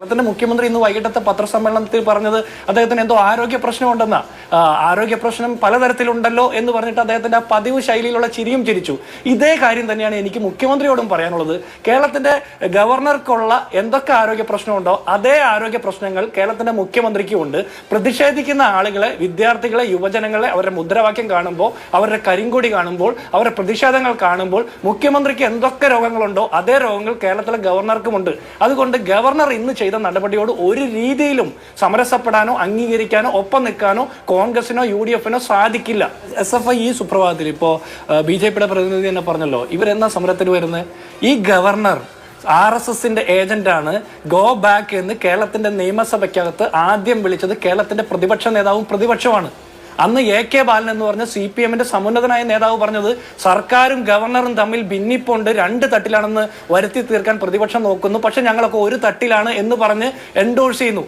കേരളത്തിന്റെ മുഖ്യമന്ത്രി ഇന്ന് വൈകിട്ടത്തെ പത്രസമ്മേളനത്തിൽ പറഞ്ഞത് അദ്ദേഹത്തിന് എന്തോ ആരോഗ്യ പ്രശ്നമുണ്ടെന്നാ. ആരോഗ്യ പ്രശ്നം പലതരത്തിലുണ്ടല്ലോ എന്ന് പറഞ്ഞിട്ട് അദ്ദേഹത്തിന്റെ ആ പതിവ് ശൈലിയിലുള്ള ചിരിയും ചിരിച്ചു. ഇതേ കാര്യം തന്നെയാണ് എനിക്ക് മുഖ്യമന്ത്രിയോടും പറയാനുള്ളത്. കേരളത്തിന്റെ ഗവർണർക്കുള്ള എന്തൊക്കെ ആരോഗ്യ പ്രശ്നമുണ്ടോ അതേ ആരോഗ്യ പ്രശ്നങ്ങൾ കേരളത്തിന്റെ മുഖ്യമന്ത്രിക്കും ഉണ്ട്. പ്രതിഷേധിക്കുന്ന ആളുകളെ വിദ്യാർത്ഥികളെ യുവജനങ്ങളെ അവരുടെ മുദ്രാവാക്യം കാണുമ്പോൾ അവരുടെ കരിങ്കൊടി കാണുമ്പോൾ അവരുടെ പ്രതിഷേധങ്ങൾ കാണുമ്പോൾ മുഖ്യമന്ത്രിക്ക് എന്തൊക്കെ രോഗങ്ങളുണ്ടോ അതേ രോഗങ്ങൾ കേരളത്തിലെ ഗവർണർക്കുമുണ്ട്. അതുകൊണ്ട് ഗവർണർ ഇന്ന് ചെയ്ത നടപടിയോട് ഒരു രീതിയിലും സമരസപ്പെടാനോ അംഗീകരിക്കാനോ ഒപ്പം നിൽക്കാനോ കോൺഗ്രസിനോ യു ഡി എഫിനോ സാധിക്കില്ല. എസ് എഫ് ഐ ഈ സുപ്രഭാതത്തിൽ ഇപ്പോൾ ബി ജെ പിയുടെ പ്രതിനിധി തന്നെ പറഞ്ഞല്ലോ ഇവരെന്നാ സമരത്തിന് വരുന്നത് ഈ ഗവർണർ ആർ എസ് എസിന്റെ ഏജന്റാണ് ഗോ ബാക്ക് എന്ന് കേരളത്തിന്റെ നിയമസഭയ്ക്കകത്ത് ആദ്യം വിളിച്ചത് കേരളത്തിന്റെ പ്രതിപക്ഷ നേതാവും പ്രതിപക്ഷമാണ്. അന്ന് എ കെ ബാലൻ എന്ന് പറഞ്ഞ സി പി എമ്മിന്റെ സമുന്നതനായ നേതാവ് പറഞ്ഞത് സർക്കാരും ഗവർണറും തമ്മിൽ ഭിന്നിപ്പുണ്ട് രണ്ട് തട്ടിലാണെന്ന് വരുത്തി തീർക്കാൻ പ്രതിപക്ഷം നോക്കുന്നു. പക്ഷെ ഞങ്ങളൊക്കെ ഒരു തട്ടിലാണ് എന്ന് പറഞ്ഞ് എൻഡോഴ്സ് ചെയ്യുന്നു.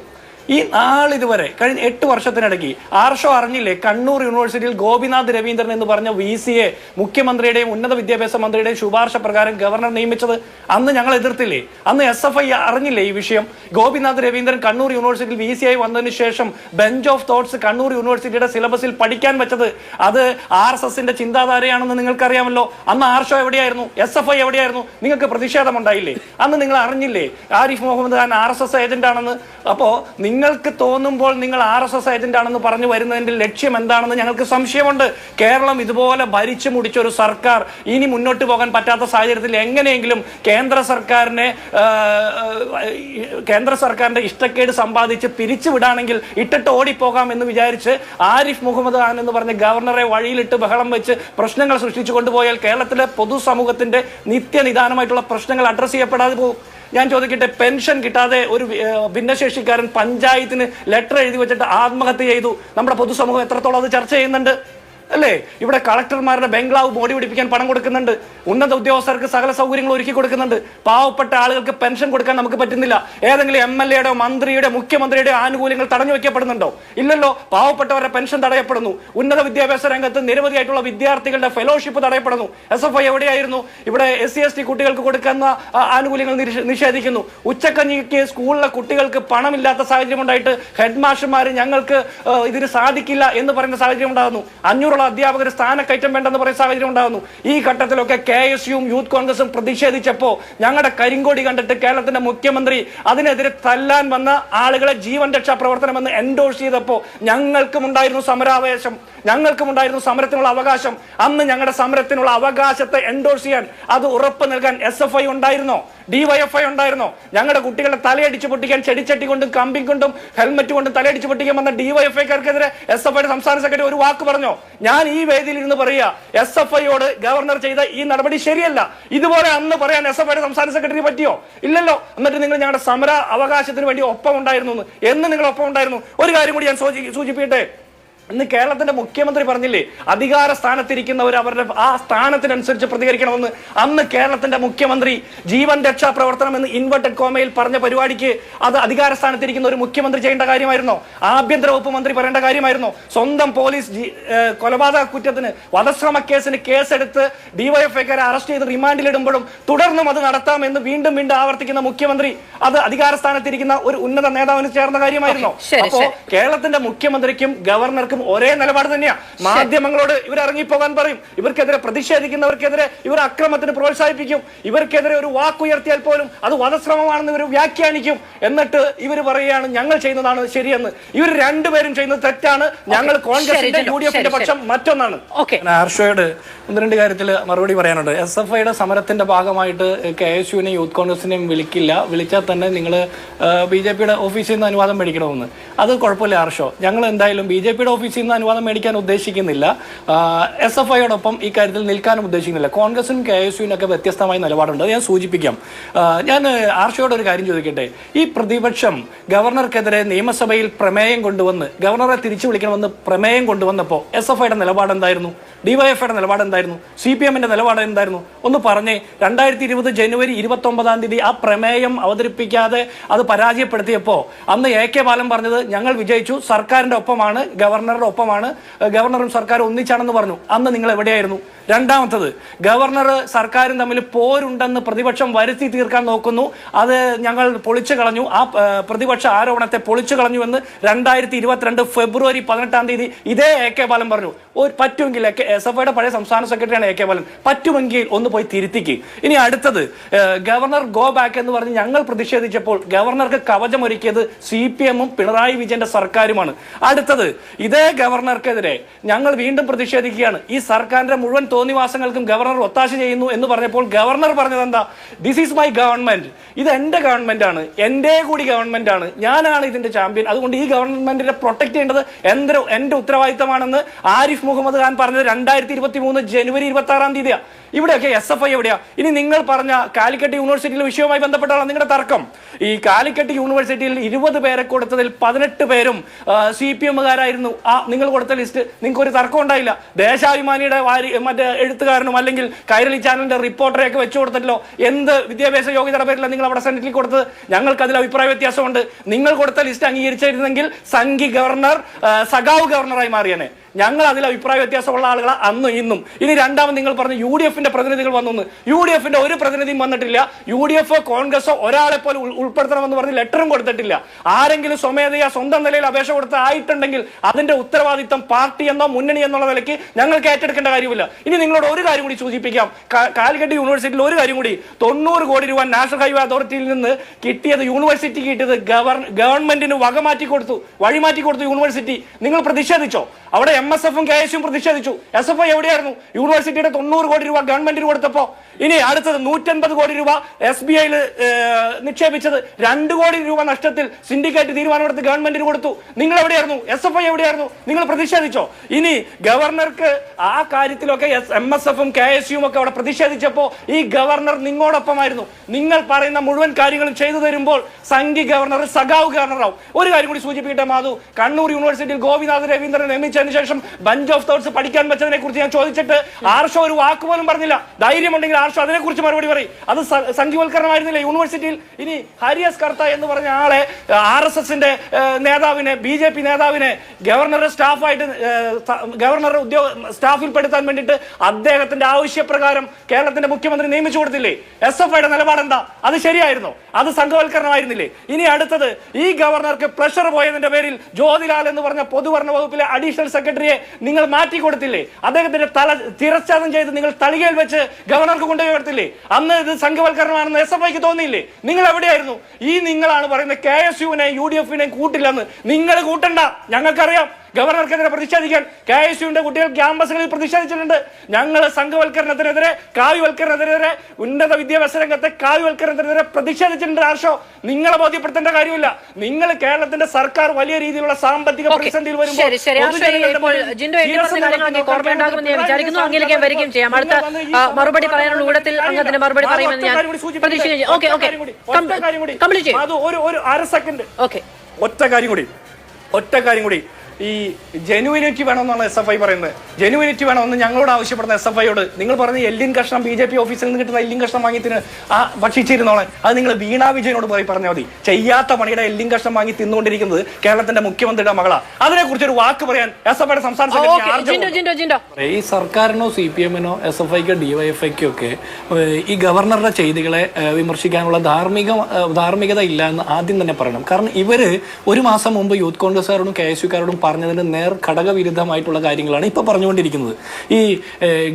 ഈ നാളിതുവരെ കഴിഞ്ഞ എട്ട് വർഷത്തിനിടയ്ക്ക് ആർഷോ അറിഞ്ഞില്ലേ കണ്ണൂർ യൂണിവേഴ്സിറ്റിയിൽ ഗോപിനാഥ് രവീന്ദ്രൻ എന്ന് പറഞ്ഞ വി സി എ മുഖ്യമന്ത്രിയുടെയും ഉന്നത വിദ്യാഭ്യാസ മന്ത്രിയുടെയും ശുപാർശ പ്രകാരം ഗവർണർ നിയമിച്ചത് അന്ന് ഞങ്ങൾ എതിർത്തില്ലേ? അന്ന് എസ് എഫ് ഐ അറിഞ്ഞില്ലേ ഈ വിഷയം? ഗോപിനാഥ് രവീന്ദ്രൻ കണ്ണൂർ യൂണിവേഴ്സിറ്റിയിൽ വി സി ആയി വന്നതിന് ശേഷം ബെഞ്ച് ഓഫ് തോട്ട്സ് കണ്ണൂർ യൂണിവേഴ്സിറ്റിയുടെ സിലബസിൽ പഠിക്കാൻ വെച്ചത് അത് ആർ എസ് എസിന്റെ ചിന്താധാരയാണെന്ന് നിങ്ങൾക്കറിയാമല്ലോ. അന്ന് ആർഷോ എവിടെയായിരുന്നു? എസ് എഫ് ഐ എവിടെയായിരുന്നു? നിങ്ങൾക്ക് പ്രതിഷേധമുണ്ടായില്ലേ? അന്ന് നിങ്ങൾ അറിഞ്ഞില്ലേ? Arif Mohammad Khan R S S agent ആണെന്ന് അപ്പോ നിങ്ങൾക്ക് തോന്നുമ്പോൾ നിങ്ങൾ ആർ എസ് എസ് ഏജന്റ് ആണെന്ന് പറഞ്ഞു വരുന്നതിന്റെ ലക്ഷ്യം എന്താണെന്ന് ഞങ്ങൾക്ക് സംശയമുണ്ട്. കേരളം ഇതുപോലെ ഭരിച്ചു മുടിച്ച ഒരു സർക്കാർ ഇനി മുന്നോട്ട് പോകാൻ പറ്റാത്ത സാഹചര്യത്തിൽ എങ്ങനെയെങ്കിലും കേന്ദ്ര സർക്കാരിനെ കേന്ദ്ര സർക്കാരിന്റെ ഇഷ്ടക്കേട് സമ്പാദിച്ച് പിരിച്ചുവിടാണെങ്കിൽ ഇട്ടിട്ട് ഓടിപ്പോകാം എന്ന് വിചാരിച്ച് ആരിഫ് മുഹമ്മദ് ഖാൻ എന്ന് പറഞ്ഞ ഗവർണറെ വഴിയിലിട്ട് ബഹളം വെച്ച് പ്രശ്നങ്ങൾ സൃഷ്ടിച്ചു കൊണ്ടുപോയാൽ കേരളത്തിലെ പൊതുസമൂഹത്തിന്റെ നിത്യനിദാനമായിട്ടുള്ള പ്രശ്നങ്ങൾ അഡ്രസ് ചെയ്യപ്പെടാതെ പോകും. ഞാൻ ചോദിക്കട്ടെ പെൻഷൻ കിട്ടാതെ ഒരു ഭിന്നശേഷിക്കാരൻ പഞ്ചായത്തിന് ലെറ്റർ എഴുതി വെച്ചിട്ട് ആത്മഹത്യ ചെയ്തു. നമ്മുടെ പൊതുസമൂഹം എത്രത്തോളം അത് ചർച്ച ചെയ്യുന്നുണ്ട്? അല്ലേ? ഇവിടെ കളക്ടർമാരുടെ ബംഗ്ലാവ് മോടി പിടിപ്പിക്കാൻ പണം കൊടുക്കുന്നുണ്ട്. ഉന്നത ഉദ്യോഗസ്ഥർക്ക് സകല സൗകര്യങ്ങൾ ഒരുക്കി കൊടുക്കുന്നുണ്ട്. പാവപ്പെട്ട ആളുകൾക്ക് പെൻഷൻ കൊടുക്കാൻ നമുക്ക് പറ്റുന്നില്ല. ഏതെങ്കിലും എം എൽ എയുടെ മന്ത്രിയുടെ മുഖ്യമന്ത്രിയുടെ ആനുകൂല്യങ്ങൾ തടഞ്ഞു വെക്കപ്പെടുന്നുണ്ടോ ഇല്ലല്ലോ. പാവപ്പെട്ടവരുടെ പെൻഷൻ തടയപ്പെടുന്നു. ഉന്നത വിദ്യാഭ്യാസ രംഗത്ത് നിരവധിയായിട്ടുള്ള വിദ്യാർത്ഥികളുടെ ഫെലോഷിപ്പ് തടയപ്പെടുന്നു. എസ് എഫ് ഐ എവിടെയായിരുന്നു? ഇവിടെ എസ് സി എസ് ടി കുട്ടികൾക്ക് കൊടുക്കുന്ന ആനുകൂല്യങ്ങൾ നിഷേധിക്കുന്നു. ഉച്ചക്കഞ്ഞിക്ക് സ്കൂളിലെ കുട്ടികൾക്ക് പണമില്ലാത്ത സാഹചര്യം ഉണ്ടായിട്ട് ഹെഡ് മാസ്റ്റർമാർ ഞങ്ങൾക്ക് ഇതിന് സാധിക്കില്ല എന്ന് പറയുന്ന സാഹചര്യം ഉണ്ടാകുന്നു. അഞ്ഞൂറോളം അധ്യാപകർ സ്ഥാനക്കയറ്റം വേണ്ടെന്ന് പറയുന്ന സാഹചര്യം ഉണ്ടാകുന്നു ഈ ഘട്ടത്തിലൊക്കെ കെ എസ് യുവും യൂത്ത് കോൺഗ്രസും പ്രതിഷേധിച്ചപ്പോ ഞങ്ങളുടെ കരിങ്കോടി കണ്ടിട്ട് കേരളത്തിന്റെ മുഖ്യമന്ത്രി അതിനെതിരെ തല്ലാൻ വന്ന ആളുകളെ ജീവൻ രക്ഷാ പ്രവർത്തനം എന്ന് എൻഡോഴ്സ് ചെയ്തപ്പോ ഞങ്ങൾക്കും ഉണ്ടായിരുന്നു സമരാവേശം. ഞങ്ങൾക്കും ഉണ്ടായിരുന്നു സമരത്തിനുള്ള അവകാശം. അന്ന് ഞങ്ങളുടെ സമരത്തിനുള്ള അവകാശത്തെ എൻഡോഴ്സ് ചെയ്യാൻ അത് ഉറപ്പ് നൽകാൻ എസ് എഫ് ഐ ഉണ്ടായിരുന്നോ? ഡിവൈഎഫ്ഐ ഉണ്ടായിരുന്നോ. ഞങ്ങളുടെ കുട്ടികളെ തലയടിച്ച് പൊട്ടിക്കാൻ ചെടിച്ചട്ടി കൊണ്ടും കമ്പി കൊണ്ടും ഹെൽമറ്റ് കൊണ്ടും തലയടിച്ച് പൊട്ടിക്കാൻ വന്ന ഡിവൈഎഫ്ഐക്കാർക്കെതിരെ എസ് എഫ് ഐയുടെ സംസ്ഥാന സെക്രട്ടറി ഒരു വാക്ക് പറഞ്ഞോ. ഞാൻ ഈ വേദിയിൽ ഇരുന്ന് പറയുക എസ് എഫ് ഐയോട് ഗവർണർ ചെയ്ത ഈ നടപടി ശരിയല്ല. ഇതുപോലെ അന്ന് പറയാൻ എസ് എഫ് ഐയുടെ സംസ്ഥാന സെക്രട്ടറി പറ്റിയോ? ഇല്ലല്ലോ. എന്നിട്ട് നിങ്ങൾ ഞങ്ങളുടെ സമര അവകാശത്തിന് വേണ്ടി ഒപ്പം ഉണ്ടായിരുന്നു എന്ന്. എന്ന് നിങ്ങൾ ഒപ്പം ഉണ്ടായിരുന്നു ഒരു കാര്യം കൂടി ഞാൻ സൂചിപ്പിക്കട്ടെ? ഇന്ന് കേരളത്തിന്റെ മുഖ്യമന്ത്രി പറഞ്ഞില്ലേ അധികാര സ്ഥാനത്തിരിക്കുന്നവർ അവരുടെ ആ സ്ഥാനത്തിനനുസരിച്ച് പ്രതികരിക്കണമെന്ന്. അന്ന് കേരളത്തിന്റെ മുഖ്യമന്ത്രി ജീവൻ രക്ഷാ പ്രവർത്തനം എന്ന് ഇൻവെർട്ടഡ് കോമയിൽ പറഞ്ഞ പരിപാടിക്ക് അത് അധികാര സ്ഥാനത്തിരിക്കുന്ന ഒരു മുഖ്യമന്ത്രി ചെയ്യേണ്ട കാര്യമായിരുന്നോ? ആഭ്യന്തര വകുപ്പ് മന്ത്രി പറയേണ്ട കാര്യമായിരുന്നോ? സ്വന്തം പോലീസ് കൊലപാതക കുറ്റത്തിന് വധശ്രമ കേസിന് കേസെടുത്ത് ഡിവൈഎഫ്ഐക്കാരെ അറസ്റ്റ് ചെയ്ത് റിമാൻഡിലിടുമ്പോഴും തുടർന്നും അത് നടത്താമെന്ന് വീണ്ടും വീണ്ടും ആവർത്തിക്കുന്ന മുഖ്യമന്ത്രി അത് അധികാര സ്ഥാനത്തിരിക്കുന്ന ഒരു ഉന്നത നേതാവിന് ചേർന്ന കാര്യമായിരുന്നോ? അപ്പോ കേരളത്തിന്റെ മുഖ്യമന്ത്രിക്കും ഗവർണർക്കും ഒരേ നിലപാട് തന്നെയാ. മാധ്യമങ്ങളോട് ഇവർ ഇറങ്ങിപ്പോകാൻ പറയും. ഇവർക്കെതിരെ പ്രതിഷേധിക്കുന്നവർക്കെതിരെ ഇവർ അക്രമത്തിന് പ്രോത്സാഹിപ്പിക്കും. ഇവർക്കെതിരെ ഒരു വാക്കുയർത്തിയാൽ പോലും അത് വധശ്രമമാണെന്ന് ഇവർ വ്യാഖ്യാനിക്കും. എന്നിട്ട് ഇവർ പറയുകയാണ് ഞങ്ങൾ ചെയ്യുന്നതാണ് ശരിയെന്ന്. ഇവർ രണ്ടുപേരും ചെയ്യുന്നത് തെറ്റാണ്. ഞങ്ങൾ കോൺഗ്രസിന്റെ യു ഡി എഫിന്റെ പക്ഷം മറ്റൊന്നാണ്. ഓക്കെ. ആർഷോയോട് ഒന്ന് രണ്ട് കാര്യത്തിൽ മറുപടി പറയാനുണ്ട്. എസ് എഫ് ഐയുടെ സമരത്തിന്റെ ഭാഗമായിട്ട് കെ എസ് യുവിനെയും യൂത്ത് കോൺഗ്രസിനെയും വിളിക്കില്ല. വിളിച്ചാൽ തന്നെ നിങ്ങൾ ബി ജെ പിയുടെ ഓഫീസിൽ നിന്ന് അനുവാദം മേടിക്കണമെന്ന്. അത് കുഴപ്പമില്ല ആർഷോ ഞങ്ങൾ എന്തായാലും ബി ജെ പിയുടെ ഓഫീസിൽ നിന്ന് അനുവാദം മേടിക്കാൻ ഉദ്ദേശിക്കുന്നില്ല. എസ് എഫ് ഐയോടൊപ്പം ഈ കാര്യത്തിൽ നിൽക്കാനും ഉദ്ദേശിക്കുന്നില്ല. കോൺഗ്രസിനും കെ എസ് യുവിനൊക്കെ വ്യത്യസ്തമായ നിലപാടുണ്ട്. ഞാൻ സൂചിപ്പിക്കാം. ഞാൻ ആർഷയോട് ഒരു കാര്യം ചോദിക്കട്ടെ? ഈ പ്രതിപക്ഷം ഗവർണർക്കെതിരെ നിയമസഭയിൽ പ്രമേയം കൊണ്ടുവന്ന് ഗവർണറെ തിരിച്ചു വിളിക്കണമെന്ന് പ്രമേയം കൊണ്ടുവന്നപ്പോൾ എസ് എഫ് ഐയുടെ നിലപാട് എന്തായിരുന്നു ഡിവൈഎഫ്ഐയുടെ നിലപാട് എന്തായിരുന്നു സി പി എമ്മിന്റെ നിലപാട് എന്തായിരുന്നു ഒന്ന് പറഞ്ഞേ രണ്ടായിരത്തി ഇരുപത് ജനുവരി ഇരുപത്തി ഒമ്പതാം തീയതി ആ പ്രമേയം അവതരിപ്പിക്കാതെ അത് പരാജയപ്പെടുത്തിയപ്പോൾ അന്ന് എ കെ ബാലൻ പറഞ്ഞത് ഞങ്ങൾ വിജയിച്ചു സർക്കാരിന്റെ ഒപ്പമാണ് ഗവർണർ ഗവർണറുടെ ഒപ്പമാണ്. ഗവർണറും സർക്കാരും ഒന്നിച്ചാണെന്ന് പറഞ്ഞു. അന്ന് നിങ്ങൾ എവിടെയായിരുന്നു? രണ്ടാമത്തത് ഗവർണർ സർക്കാരും തമ്മിൽ പോരുണ്ടെന്ന് പ്രതിപക്ഷം വരുത്തി തീർക്കാൻ നോക്കുന്നു. അത് ഞങ്ങൾ പൊളിച്ചു കളഞ്ഞു. ആ പ്രതിപക്ഷ ആരോപണത്തെ പൊളിച്ചു കളഞ്ഞു എന്ന് രണ്ടായിരത്തി ഇരുപത്തിരണ്ട് ഫെബ്രുവരി പതിനെട്ടാം തീയതി ഇതേ എ കെ ബാലൻ പറഞ്ഞു. ഒരു പറ്റുമെങ്കിൽ എസ് എഫ് ഐയുടെ പഴയ സംസ്ഥാന സെക്രട്ടറിയാണ് എ കെ ബാലൻ. പറ്റുമെങ്കിൽ ഒന്ന് പോയി തിരുത്തിക്ക്. ഇനി അടുത്തത് ഗവർണർ ഗോ ബാക്ക് എന്ന് പറഞ്ഞ് ഞങ്ങൾ പ്രതിഷേധിച്ചപ്പോൾ ഗവർണർക്ക് കവചമൊരുക്കിയത് സി പി എമ്മും പിണറായി വിജയന്റെ സർക്കാരുമാണ്. അടുത്തത് ഇതേ ഗവർണർക്കെതിരെ ഞങ്ങൾ വീണ്ടും പ്രതിഷേധിക്കുകയാണ്. ഈ സർക്കാരിന്റെ മുഴുവൻ തോന്നിവാസങ്ങൾക്കും ഗവർണർ ഒത്താശ ചെയ്യുന്നു എന്ന് പറഞ്ഞപ്പോൾ ഗവർണർ പറഞ്ഞത് എന്താ? ദിസ് ഈസ് മൈ ഗവൺമെന്റ് ഇത് എന്റെ ഗവൺമെന്റ് ആണ്. എന്റെ കൂടി ഗവൺമെന്റ് ആണ്. ഞാനാണ് ഇതിന്റെ ചാമ്പ്യൻ അതുകൊണ്ട് ഈ ഗവൺമെന്റിനെ പ്രൊട്ടക്ട് ചെയ്യേണ്ടത് എന്റെ എന്റെ ഉത്തരവാദിത്തമാണെന്ന് ആരിഫ് മുഹമ്മദ് ഖാൻ പറഞ്ഞത് രണ്ടായിരത്തി ഇരുപത്തി മൂന്ന് ജനുവരി ഇരുപത്തി ആറാം തീയതിയാണ് ഇവിടെയൊക്കെ എസ് എഫ് ഐ എവിടെയാ? ഇനി നിങ്ങൾ പറഞ്ഞ കാലിക്കറ്റ് യൂണിവേഴ്സിറ്റിയിലെ വിഷയവുമായി ബന്ധപ്പെട്ടാണ് നിങ്ങളുടെ തർക്കം? ഈ കാലിക്കറ്റ് യൂണിവേഴ്സിറ്റിയിൽ ഇരുപത് പേരെ കൊടുത്തതിൽ പതിനെട്ട് പേരും സി പി എമ്മുകാരായിരുന്നു ആ നിങ്ങൾ കൊടുത്ത ലിസ്റ്റ് നിങ്ങൾക്ക് ഒരു തർക്കം ഉണ്ടായില്ല. ദേശാഭിമാനിയുടെ വാരി മറ്റേ എഴുത്തുകാരനും അല്ലെങ്കിൽ കൈരളി ചാനലിന്റെ റിപ്പോർട്ടറെയൊക്കെ വെച്ചു കൊടുത്തല്ലോ എന്ത് വിദ്യാഭ്യാസ യോഗ്യതയുടെ പേരിലാണ് നിങ്ങൾ അവിടെ സെനറ്റിൽ കൊടുത്തത്? ഞങ്ങൾക്ക് അതിൽ അഭിപ്രായ വ്യത്യാസമുണ്ട്. നിങ്ങൾ കൊടുത്ത ലിസ്റ്റ് അംഗീകരിച്ചിരുന്നെങ്കിൽ സംഘി ഗവർണർ സഖാവ് ഗവർണറായി മാറിയനെ. ഞങ്ങൾ അതിൽ അഭിപ്രായ വ്യത്യാസമുള്ള ആളുകളെ അന്നും ഇന്നും. ഇനി രണ്ടാമത് നിങ്ങൾ പറഞ്ഞു യു ഡി എഫിന്റെ പ്രതിനിധികൾ വന്നു യു ഡി എഫിന്റെ ഒരു പ്രതിനിധിയും വന്നിട്ടില്ല. യു ഡി എഫ് കോൺഗ്രസോ ഒരാളെ പോലെ ഉൾപ്പെടുത്തണമെന്ന് പറഞ്ഞ് ലെറ്ററും കൊടുത്തിട്ടില്ല. ആരെങ്കിലും സ്വമേധയാ സ്വന്തം നിലയിൽ അപേക്ഷ കൊടുത്തായിട്ടുണ്ടെങ്കിൽ അതിന്റെ ഉത്തരവാദിത്തം പാർട്ടി എന്നോ മുന്നണി എന്നുള്ള നിലയ്ക്ക് ഞങ്ങൾക്ക് ഏറ്റെടുക്കേണ്ട കാര്യമില്ല. ഇനി നിങ്ങളോട് ഒരു കാര്യം കൂടി സൂചിപ്പിക്കാം. കാലിക്കട്ടി യൂണിവേഴ്സിറ്റിയിൽ ഒരു കാര്യം കൂടി. തൊണ്ണൂറ് കോടി രൂപ നാഷണൽ ഹൈവേ അതോറിറ്റിയിൽ നിന്ന് കിട്ടിയത് യൂണിവേഴ്സിറ്റി കിട്ടിയത് ഗവർ ഗവൺമെന്റിന് വക മാറ്റി കൊടുത്തു വഴിമാറ്റി കൊടുത്തു യൂണിവേഴ്സിറ്റി. നിങ്ങൾ പ്രതിഷേധിച്ചോ? അവിടെ എം എസ് എഫും കെ എസ് പ്രതിഷേധിച്ചു. എസ് എഫ് ഐ എവിടെയായിരുന്നു? യൂണിവേഴ്സിറ്റിയുടെ തൊണ്ണൂറ് കോടി രൂപ ഗവൺമെന്റിന് കൊടുത്തപ്പോ. ഇനി അടുത്തത് നൂറ്റൻപത് കോടി രൂപ എസ് ബി ഐയിൽ നിക്ഷേപിച്ചത് രണ്ട് കോടി രൂപ നഷ്ടത്തിൽ സിൻഡിക്കേറ്റ് തീരുമാനമെടുത്ത് ഗവൺമെന്റിന് കൊടുത്തു. നിങ്ങൾ എവിടെയായിരുന്നു എസ് എഫ് ഐ എവിടെയായിരുന്നു? നിങ്ങൾ പ്രതിഷേധിച്ചോ? ഇനി ഗവർണർക്ക് ആ കാര്യത്തിലൊക്കെ എം എസ് എഫും കെ എസ് യു ഒക്കെ അവിടെ പ്രതിഷേധിച്ചപ്പോ ഈ ഗവർണർ നിങ്ങളോടൊപ്പമായിരുന്നു. നിങ്ങൾ പറയുന്ന മുഴുവൻ കാര്യങ്ങളും ചെയ്തു തരുമ്പോൾ സംഘി ഗവർണർ സഖാവ് ഗവർണറാവും. ഒരു കാര്യം കൂടി സൂചിപ്പിക്കട്ടെ മാധു. കണ്ണൂർ യൂണിവേഴ്സിറ്റിയിൽ ഗോപിനാഥ് രവീന്ദ്രൻ നിയമിച്ചതിന് ശേഷം ബഞ്ച് ഓഫ് തോട്ട്സ് പഠിക്കാൻ വെച്ചതിനെ കുറിച്ച് ഞാൻ ചോദിച്ചിട്ട് ആർഷോ ഒരു വാക്ക് പോലും പറഞ്ഞില്ല. ധൈര്യമുണ്ടെങ്കിൽ ആർഷോ അതിനെ കുറിച്ച് മറുപടി പറയും. അത് സംഖ്യവൽക്കരണമായിരുന്നില്ല യൂണിവേഴ്സിറ്റിയിൽ? ഇനി ഹരിയസ് കർത്ത എന്ന് പറഞ്ഞ ആളെ ആർ എസ് എസിന്റെ നേതാവിനെ ബി ജെ പി നേതാവിനെ ഗവർണറുടെ സ്റ്റാഫായിട്ട് ഗവർണറുടെ ഉദ്യോഗ സ്റ്റാഫിൽ പെടുത്താൻ വേണ്ടിയിട്ട് അദ്ദേഹത്തിന്റെ ആവശ്യപ്രകാരം കേരളത്തിന്റെ മുഖ്യമന്ത്രി നിയമിച്ചു കൊടുത്തില്ലേ? എസ് എഫ് ഐയുടെ നിലപാട് എന്താ അത് ശരിയായിരുന്നു? അത് സംഘവൽക്കരണമായിരുന്നില്ലേ? ഇനി അടുത്തത് ഈ ഗവർണർക്ക് പ്രഷർ പോയതിന്റെ പേരിൽ ജ്യോതിലാൽ എന്ന് പറഞ്ഞ പൊതുഭരണ വകുപ്പിലെ അഡീഷണൽ സെക്രട്ടറിയെ നിങ്ങൾ മാറ്റി കൊടുത്തില്ലേ? അദ്ദേഹത്തിന്റെ തല തിരച്ചാദം ചെയ്ത് നിങ്ങൾ തളികയിൽ വെച്ച് ഗവർണർക്ക് കൊണ്ടുപോയി കൊടുത്തില്ലേ? അന്ന് ഇത് സംഘവൽക്കരണമാണെന്ന് എസ് എഫ് ഐക്ക് തോന്നിയില്ലേ? നിങ്ങൾ എവിടെയായിരുന്നു? ഈ നിങ്ങളാണ് പറയുന്നത് കെ എസ് യുവിനെയും യു ഡി എഫിനെയും കൂട്ടില്ലെന്ന്. നിങ്ങൾ കൂട്ടണ്ട. ഞങ്ങൾക്കറിയാം. ഗവർണർക്കെതിരെ പ്രതിഷേധിക്കാൻ കെ എസ് യുവിന്റെ കുട്ടികൾ ക്യാമ്പസുകളിൽ പ്രതിഷേധിച്ചിട്ടുണ്ട്. ഞങ്ങൾ സംഘവൽക്കരണത്തിനെതിരെ കാവ്യവൽക്കരണത്തിനെതിരെ ഉന്നത വിദ്യാഭ്യാസ രംഗത്തെ കാവ്യവൽക്കരണത്തിനെതിരെ പ്രതിഷേധിച്ചിട്ടുണ്ട് ആർഷോ നിങ്ങളെ ബോധ്യപ്പെടുത്തേണ്ട കാര്യമില്ല. നിങ്ങൾ കേരളത്തിന്റെ സർക്കാർ വലിയ രീതിയിലുള്ള സാമ്പത്തിക. പ്രതിസന്ധിയിൽ വരുമ്പോൾ മറുപടി പറയാനുള്ള ഊടത്തിൽ. മറുപടി പറയുമെന്ന് ഞാൻ ഒരു അര സെക്കൻഡ്. ഒറ്റ കാര്യം കൂടി. ഒറ്റ കാര്യം കൂടി. ഈ ജെനുവിനിറ്റി വേണമെന്നാണ് എസ് എഫ് ഐ പറയുന്നത്. ജെനുവിനിറ്റി വേണമെന്ന് ഞങ്ങളോട് ആവശ്യപ്പെടുന്ന എസ് എഫ് ഐയോട് നിങ്ങൾ പറഞ്ഞ എല്ലിൻ കഷ്ണം ബി ജെ പി ഓഫീസിൽ നിന്ന് കിട്ടുന്ന എല്ലിൻ കഷ്ണം വാങ്ങിത്തിന് ആ ഭക്ഷിച്ചിരുന്നോളെ. അത് നിങ്ങൾ വീണാ വിജയനോട് പോയി പറഞ്ഞാൽ മതി. ചെയ്യാത്ത പണിയുടെ എല്ലിൻ കഷ്ണം വാങ്ങി തിന്നുകൊണ്ടിരിക്കുന്നത് കേരളത്തിന്റെ മുഖ്യമന്ത്രിയുടെ മകളാ. അതിനെ കുറിച്ച് ഒരു വാക്ക് പറയാൻ എസ് എഫ് ഐയുടെ സംസ്ഥാന സെക്രട്ടറി ഈ സർക്കാരിനോ സി പി എമ്മിനോ എസ് എഫ് ഐക്കോ ഡിവൈഎഫ്ഐക്കോ ഒക്കെ ഈ ഗവർണറുടെ ചെയ്തികളെ വിമർശിക്കാനുള്ള ധാർമ്മിക ധാർമ്മികത ഇല്ല എന്ന് ആദ്യം തന്നെ പറയണം. കാരണം ഇവർ ഒരു മാസം മുമ്പ് യൂത്ത് കോൺഗ്രസ്സുകാരോടും കെ എസ് യുക്കാരോടും പറഞ്ഞതിന് നേർ ഘടകവിരുദ്ധമായിട്ടുള്ള കാര്യങ്ങളാണ് ഇപ്പൊ പറഞ്ഞുകൊണ്ടിരിക്കുന്നത്. ഈ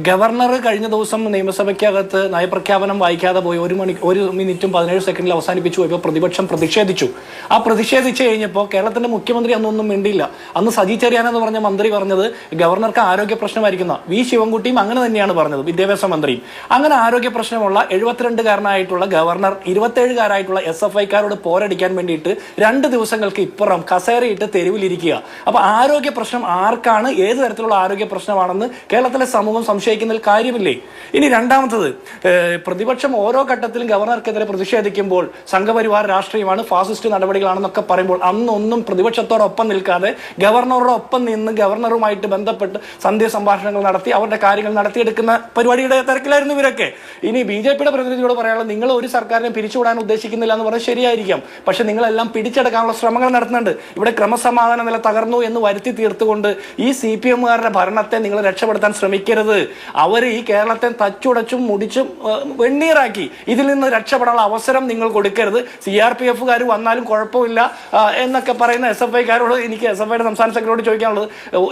ഗവർണർ കഴിഞ്ഞ ദിവസം നിയമസഭയ്ക്കകത്ത് നയപ്രഖ്യാപനം വായിക്കാതെ പോയി ഒരു മണി ഒരു മിനിറ്റും പതിനേഴ് സെക്കൻഡിൽ അവസാനിപ്പിച്ചു പോയപ്പോൾ പ്രതിപക്ഷം പ്രതിഷേധിച്ചു. ആ പ്രതിഷേധിച്ചു കഴിഞ്ഞപ്പോൾ കേരളത്തിന്റെ മുഖ്യമന്ത്രി അന്നൊന്നും മിണ്ടിയില്ല. അന്ന് സജി ചെറിയാൻ എന്ന് പറഞ്ഞ മന്ത്രി പറഞ്ഞത് ഗവർണർക്ക് ആരോഗ്യ പ്രശ്നമായിരിക്കുന്ന വി ശിവൻകുട്ടിയും അങ്ങനെ തന്നെയാണ് പറഞ്ഞത് വിദ്യാഭ്യാസ മന്ത്രിയും. അങ്ങനെ ആരോഗ്യ പ്രശ്നമുള്ള എഴുപത്തിരണ്ടുകാരനായിട്ടുള്ള ഗവർണർ ഇരുപത്തേഴുകാരായിട്ടുള്ള എസ് എഫ് ഐക്കാരോട് പോരടിക്കാൻ വേണ്ടിയിട്ട് രണ്ട് ദിവസങ്ങൾക്ക് ഇപ്പുറം കസേരയിട്ട് തെരുവിലിരിക്കുക. അപ്പൊ ആരോഗ്യ പ്രശ്നം ആർക്കാണ്? ഏത് തരത്തിലുള്ള ആരോഗ്യ പ്രശ്നമാണെന്ന് കേരളത്തിലെ സമൂഹം സംശയിക്കുന്നതിൽ കാര്യമില്ലേ? ഇനി രണ്ടാമത്തത് പ്രതിപക്ഷം ഓരോ ഘട്ടത്തിലും ഗവർണർക്കെതിരെ പ്രതിഷേധിക്കുമ്പോൾ സംഘപരിവാർ രാഷ്ട്രീയമാണ് ഫാസിസ്റ്റ് നടപടികളാണെന്നൊക്കെ പറയുമ്പോൾ അന്നൊന്നും പ്രതിപക്ഷത്തോടൊപ്പം നിൽക്കാതെ ഗവർണറുടെ ഒപ്പം നിന്ന് ഗവർണറുമായിട്ട് ബന്ധപ്പെട്ട് സന്ധ്യ സംഭാഷണങ്ങൾ നടത്തി അവരുടെ കാര്യങ്ങൾ നടത്തിയെടുക്കുന്ന പരിപാടിയുടെ തിരക്കിലായിരുന്നു ഇവരൊക്കെ. ഇനി ബി ജെ പിയുടെ പ്രതിനിധിയോട് പറയാനുള്ളത് നിങ്ങൾ ഒരു സർക്കാരിനെ പിരിച്ചുവിടാൻ ഉദ്ദേശിക്കുന്നില്ല എന്ന് പറഞ്ഞാൽ ശരിയായിരിക്കാം. പക്ഷെ നിങ്ങളെല്ലാം പിടിച്ചെടുക്കാനുള്ള ശ്രമങ്ങൾ നടത്തുന്നുണ്ട്. ഇവിടെ ക്രമസമാധാന നില തകർന്നു എന്ന് എന്ന് വരുത്തി തീർത്തുകൊണ്ട് ഈ സി പി എമ്മുകാരുടെ ഭരണത്തെ നിങ്ങൾ രക്ഷപ്പെടുത്താൻ ശ്രമിക്കരുത്. അവർ ഈ കേരളത്തെ തച്ചുടച്ചും മുടിച്ചും വെണ്ണീറാക്കി. ഇതിൽ നിന്ന് രക്ഷപ്പെടാനുള്ള അവസരം നിങ്ങൾ കൊടുക്കരുത്. സി ആർ പി എഫുകാർ വന്നാലും കുഴപ്പമില്ല എന്നൊക്കെ പറയുന്ന എസ് എഫ് ഐക്കാരോട് എനിക്ക് എസ് എഫ് ഐയുടെ സംസ്ഥാന സെക്രട്ടറിയോട് ചോദിക്കാനുള്ളത്.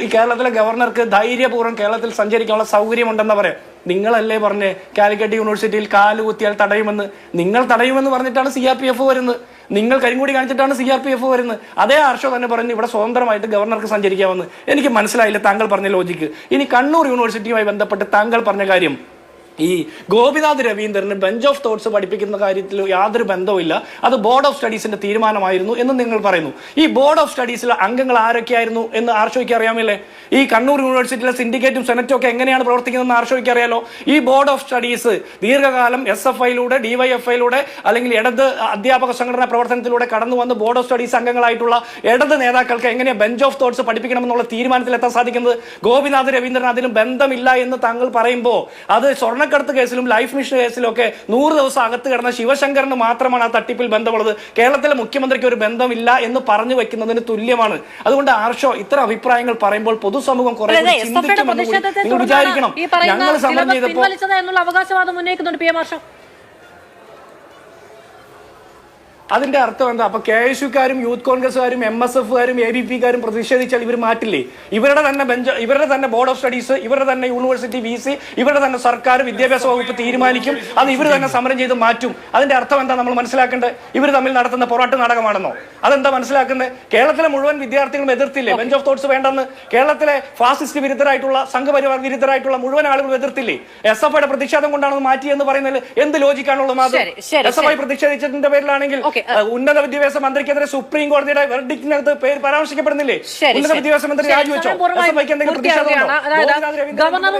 ഈ കേരളത്തിലെ ഗവർണർക്ക് ധൈര്യപൂർവം കേരളത്തിൽ സഞ്ചരിക്കാനുള്ള സൗകര്യമുണ്ടെന്ന് പറയാം. നിങ്ങളല്ലേ പറഞ്ഞേ കാലിക്കറ്റ് യൂണിവേഴ്സിറ്റിയിൽ കാലുകുത്തിയാൽ തടയുമെന്ന്. നിങ്ങൾ തടയുമെന്ന് പറഞ്ഞിട്ടാണ് സി ആർ പി എഫ് വരുന്നത്. നിങ്ങൾ കരിങ്കൂടി കാണിച്ചിട്ടാണ് സി ആർ പി എഫ് വരുന്നത്. അതേ ആർഷോ തന്നെ പറഞ്ഞു ഇവിടെ സ്വതന്ത്രമായിട്ട് ഗവർണർക്ക് സഞ്ചരിക്കാമെന്ന്. എനിക്ക് മനസ്സിലായില്ല താങ്കൾ പറഞ്ഞ ലോജിക്ക് ഇനി കണ്ണൂർ യൂണിവേഴ്സിറ്റിയുമായി ബന്ധപ്പെട്ട് താങ്കൾ പറഞ്ഞ കാര്യം. ഈ ഗോപിനാഥ് രവീന്ദ്രന് ബെഞ്ച് ഓഫ് തോട്ട്സ് പഠിപ്പിക്കുന്ന കാര്യത്തിൽ യാതൊരു ബന്ധവുമില്ല. അത് ബോർഡ് ഓഫ് സ്റ്റഡീസിന്റെ തീരുമാനമായിരുന്നു എന്ന് നിങ്ങൾ പറയുന്നു. ഈ ബോർഡ് ഓഫ് സ്റ്റഡീസിലെ അംഗങ്ങൾ ആരൊക്കെയായിരുന്നു എന്ന് ആർഷോയ്ക്ക് അറിയാമല്ലേ? ഈ കണ്ണൂർ യൂണിവേഴ്സിറ്റിയിലെ സിൻഡിക്കേറ്റും സെനറ്റും ഒക്കെ എങ്ങനെയാണ് പ്രവർത്തിക്കുന്നതെന്ന് ആർഷോയ്ക്ക് അറിയാലോ? ഈ ബോർഡ് ഓഫ് സ്റ്റഡീസ് ദീർഘകാലം എസ് എഫ് ഐയിലൂടെ ഡിവൈഎഫ്ഐയിലൂടെ അല്ലെങ്കിൽ ഇടത് അധ്യാപക സംഘടനാ പ്രവർത്തനത്തിലൂടെ കടന്നു വന്ന് ബോർഡ് ഓഫ് സ്റ്റഡീസ് അംഗങ്ങളായിട്ടുള്ള ഇടത് നേതാക്കൾക്ക് എങ്ങനെയാണ് ബെഞ്ച് ഓഫ് തോട്ട്സ് പഠിപ്പിക്കണമെന്നുള്ള തീരുമാനത്തിൽ എത്താൻ സാധിക്കുന്നത്? ഗോപിനാഥ് രവീന്ദ്രൻ അതിന് ബന്ധമില്ല എന്ന് താങ്കൾ പറയുമ്പോൾ അത് സ്വർണക്കടത്ത് കേസിലും ലൈഫ് മിഷൻ കേസിലും ഒക്കെ നൂറ് ദിവസം അകത്ത് കിടന്ന ശിവശങ്കറിന് മാത്രമാണ് ആ തട്ടിപ്പിൽ ബന്ധമുള്ളത്. കേരളത്തിലെ മുഖ്യമന്ത്രിക്ക് ഒരു ബന്ധമില്ല എന്ന് പറഞ്ഞു വെക്കുന്നതിന് തുല്യമാണ്. അതുകൊണ്ട് ആർഷോ ഇത്തരം അഭിപ്രായങ്ങൾ പറയുമ്പോൾ പൊതുസമൂഹം കുറെ ചിന്തിക്കുമെന്ന് വിചാരിക്കണം. ഞങ്ങൾ സമരം ചെയ്തപ്പോൾ അവകാശവാദം ഉന്നയിക്കുന്നുണ്ട് പി എം ഹർഷം അതിന്റെ അർത്ഥം എന്താ? അപ്പൊ കെ എസ് യുക്കാരും യൂത്ത് കോൺഗ്രസ്സുകാരും എം എസ് എഫുകാരും എ ബി പിക്കാരും പ്രതിഷേധിച്ചാൽ ഇവർ മാറ്റില്ലേ? ഇവരുടെ തന്നെ ബെഞ്ച് ഇവരുടെ തന്നെ ബോർഡ് ഓഫ് സ്റ്റഡീസ് ഇവരുടെ തന്നെ യൂണിവേഴ്സിറ്റി വി സി ഇവരുടെ തന്നെ സർക്കാർ വിദ്യാഭ്യാസ വകുപ്പ് തീരുമാനിക്കും അത് ഇവർ തന്നെ സമരം ചെയ്ത് മാറ്റും. അതിന്റെ അർത്ഥം എന്താ നമ്മൾ മനസ്സിലാക്കേണ്ടത്? ഇവർ തമ്മിൽ നടത്തുന്ന പോരാട്ട നാടകമാണെന്നോ? അതെന്താ മനസ്സിലാക്കുന്നത്? കേരളത്തിലെ മുഴുവൻ വിദ്യാർത്ഥികളും എതിർത്തില്ലേ? ബെഞ്ച് ഓഫ് തോട്ട്സ് വേണ്ടെന്ന്. കേരളത്തിലെ ഫാസിസ്റ്റ് വിരുദ്ധരായിട്ടുള്ള സംഘപരിവാർ വിരുദ്ധരായിട്ടുള്ള മുഴുവൻ ആളുകളും എതിർത്തില്ലേ? എസ് എഫ് ഐയുടെ പ്രതിഷേധം കൊണ്ടാണ് മാറ്റിയെന്ന് പറയുന്നത് എന്ത് ലോജിക്കാണുള്ളത് മാത്രം എസ് എഫ് ഐ പ്രതിഷേധിച്ചതിന്റെ പേരിലാണെങ്കിൽ ഉന്നത വിദ്യാഭ്യാസ മന്ത്രിക്കെതിരെ സുപ്രീം കോടതിയുടെ വെർഡിക്റ്റിനകത്ത് പേര് പരാമർശിക്കപ്പെടുന്നില്ലേ? ഉന്നത വിദ്യാഭ്യാസ മന്ത്രി രാജിവെച്ചോ? ഗവർണറും